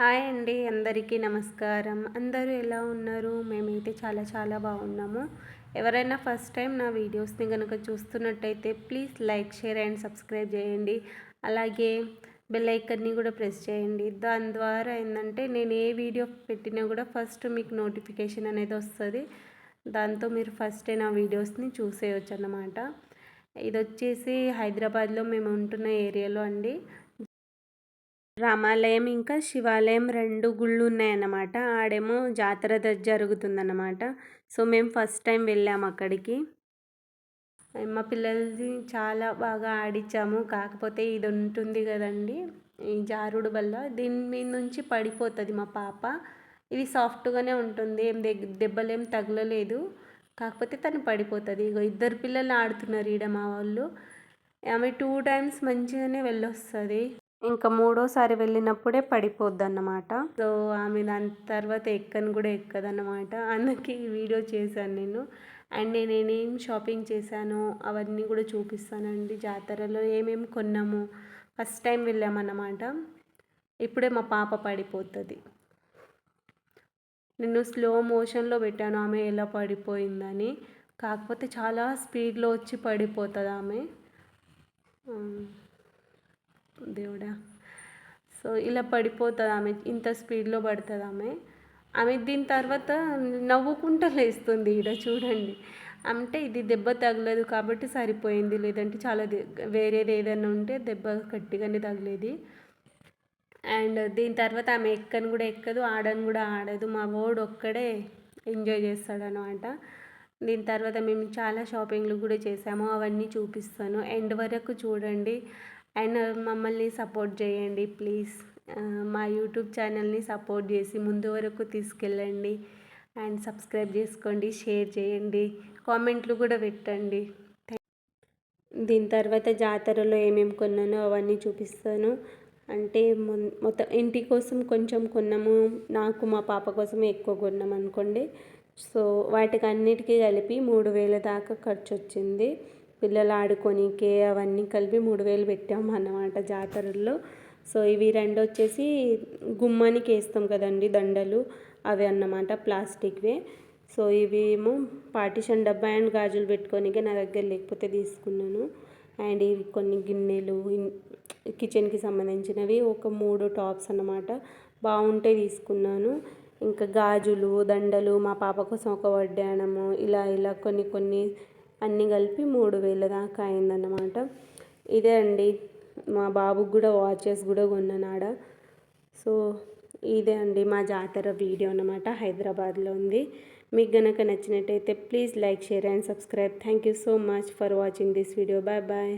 Hi అండి అందరికీ నమస్కారం. అందరూ ఎలా ఉన్నారు? మేమైతే చాలా చాలా బాగున్నాము. ఎవరైనా ఫస్ట్ టైం నా వీడియోస్ని కనుక చూస్తున్నట్టయితే please like share and subscribe చేయండి. అలాగే బెల్ ఐకన్ని కూడా ప్రెస్ చేయండి. దాని ద్వారా ఏంటంటే నేను ఏ వీడియో పెట్టినా కూడా ఫస్ట్ మీకు నోటిఫికేషన్ అనేది వస్తుంది. దాంతో మీరు ఫస్టే నా వీడియోస్ని చూసేయచ్చు అన్నమాట ఇది వచ్చేసి హైదరాబాద్లో మేము ఉంటున్న ఏరియాలో అండి. రామాలయం ఇంకా శివాలయం రెండు గుళ్ళు ఉన్నాయన్నమాట. ఆడేమో జాతర జరుగుతుందన్నమాట. సో మేము ఫస్ట్ టైం వెళ్ళాము అక్కడికి. మా పిల్లల్ని చాలా బాగా ఆడించాము. కాకపోతే ఇది ఉంటుంది కదండి ఈ జారుడు వల్ల దీని మీద నుంచి పడిపోతుంది మా పాప. ఇది సాఫ్ట్గానే ఉంటుంది. ఏం దెబ్బలేం తగలలేదు. కాకపోతే తను పడిపోతుంది. ఇగో ఇద్దరు పిల్లలు ఆడుతున్నారు ఈడ మా వాళ్ళు. ఆమె టూ టైమ్స్ మంచిగానే వెళ్ళొస్తుంది. ఇంకా మూడోసారి వెళ్ళినప్పుడే పడిపోద్ది అన్నమాట సో ఆమె దాని తర్వాత ఎక్కను కూడా ఎక్కదన్నమాట. అందుకే ఈ వీడియో చేశాను నేను. అండ్ నేను నేనేం షాపింగ్ చేశాను అవన్నీ కూడా చూపిస్తానండి. జాతరలో ఏమేమి కొన్నాము ఫస్ట్ టైం వెళ్ళామన్నమాట. ఇప్పుడే మా పాప పడిపోతుంది. నేను స్లో మోషన్లో పెట్టాను. ఆమె ఎలా పడిపోయిందని. కాకపోతే చాలా స్పీడ్లో వచ్చి పడిపోతుంది ఆమె దేవుడా. సో ఇలా పడిపోతుంది ఆమె ఇంత స్పీడ్లో పడుతుంది ఆమె. ఆమె దీని తర్వాత నవ్వుకుంటా లేస్తుంది ఈడ చూడండి. అంటే ఇది దెబ్బ తగలేదు కాబట్టి సరిపోయింది లేదంటే చాలా వేరేది ఏదైనా ఉంటే దెబ్బ గట్టిగానే తగిలేది. అండ్ దీని తర్వాత ఆమె ఎక్కను కూడా ఎక్కదు ఆడని కూడా ఆడదు. మా ఓడు ఒక్కడే ఎంజాయ్ చేస్తాడనమాట. దీని తర్వాత మేము చాలా షాపింగ్లు కూడా చేసాము అవన్నీ చూపిస్తాను. ఎండ్ వరకు చూడండి. అండ్ మమ్మల్ని సపోర్ట్ చేయండి ప్లీజ్. మా యూట్యూబ్ ఛానల్ని సపోర్ట్ చేసి ముందు వరకు తీసుకెళ్ళండి. అండ్ సబ్స్క్రైబ్ చేసుకోండి షేర్ చేయండి కామెంట్లు కూడా పెట్టండి. దీని తర్వాత జాతరలో ఏమేమి కొన్నానో అవన్నీ చూపిస్తాను. అంటే మొత్తం ఇంటి కోసం కొంచెం కొన్నాము. నాకు మా పాప కోసం ఎక్కువ కొన్నాం అనుకోండి. సో వాటికి అన్నిటికీ కలిపి మూడు వేల దాకా ఖర్చు వచ్చింది పిల్లలు ఆడుకోనికే అవన్నీ కలిపి మూడు వేలు పెట్టాము అన్నమాట జాతరల్లో. సో ఇవి రెండు వచ్చేసి గుమ్మానికి వేస్తాం కదండి దండలు. అవి అన్నమాట ప్లాస్టిక్వే. సో ఇవి ఏమో పార్టిషన్ డబ్బా అండ్ గాజులు పెట్టుకోనికే నా దగ్గర లేకపోతే తీసుకున్నాను. అండ్ ఇవి కొన్ని గిన్నెలు కిచెన్కి సంబంధించినవి ఒక మూడు టాప్స్ అన్నమాట. బాగుంటే తీసుకున్నాను. ఇంకా గాజులు దండలు మా పాప కోసం ఒక వడ్డానము ఇలా ఇలా కొన్ని కొన్ని అన్నీ కలిపి మూడు వేల దాకా అయిందన్నమాట. ఇదే అండి. మా బాబుకి కూడా వాచెస్ కూడా కొన్నానాడ సో ఇదే అండి మా జాతర వీడియో అనమాట హైదరాబాద్లో ఉంది. మీకు గనక నచ్చినట్టయితే please like share and subscribe. Thank you so much for watching this video. Bye bye.